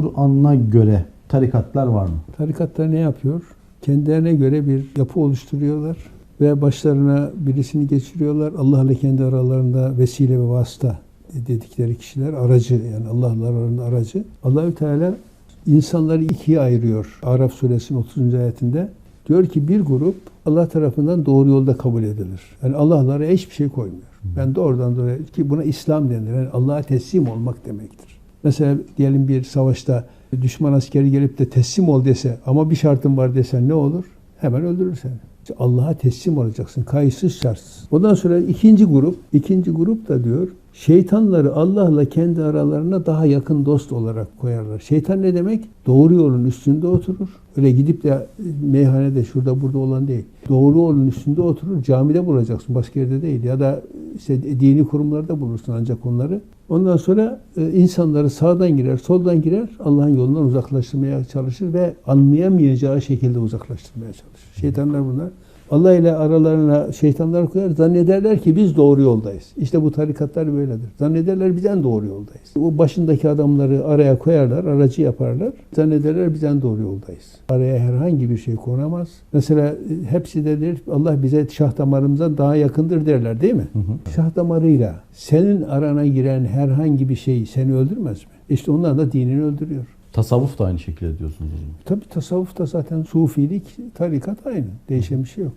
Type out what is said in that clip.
Kur'an'a göre tarikatlar var mı? Tarikatlar ne yapıyor? Kendilerine göre bir yapı oluşturuyorlar ve başlarına birisini geçiriyorlar. Allah ile kendi aralarında vesile ve vasıta dedikleri kişiler aracı yani Allah'la aralarında aracı. Allahü Teala insanları ikiye ayırıyor. Araf suresinin 30. ayetinde diyor ki bir grup Allah tarafından doğru yolda kabul edilir. Yani Allah'lara hiçbir şey koymuyor. Ben doğrudan doğruya ki buna İslam denir. Yani Allah'a teslim olmak demektir. Mesela diyelim bir savaşta düşman askeri gelip de teslim ol dese ama bir şartın var desen ne olur? Hemen öldürür seni. Allah'a teslim olacaksın. Kayıtsız şartsız. Ondan sonra ikinci grup, ikinci grup da diyor şeytanları Allah'la kendi aralarına daha yakın dost olarak koyarlar. Şeytan ne demek? Doğru yolun üstünde oturur. Öyle gidip de meyhanede şurada burada olan değil. Doğru yolun üstünde oturur. Camide bulacaksın. Başka yerde değil. Ya da işte dini kurumlarda bulursun ancak onları. Ondan sonra e, insanları sağdan girer, soldan girer, Allah'ın yolundan uzaklaştırmaya çalışır ve anlayamayacağı şekilde uzaklaştırmaya çalışır. Şeytanlar bunlar. Allah ile aralarına şeytanlar koyar, zannederler ki biz doğru yoldayız. İşte bu tarikatlar böyledir. Zannederler bizden doğru yoldayız. O başındaki adamları araya koyarlar, aracı yaparlar. Zannederler bizden doğru yoldayız. Araya herhangi bir şey konamaz. Mesela e, hepsi de der, Allah bize şah damarımızdan daha yakındır derler değil mi? Şah damarıyla senin arana giren herhangi bir şey seni öldürmez mi? İşte onlar da dinini öldürüyor. Tasavvuf da aynı şekilde diyorsunuz o zaman. Tabi tasavvuf da zaten sufilik, tarikat aynı. Değişen bir şey yok.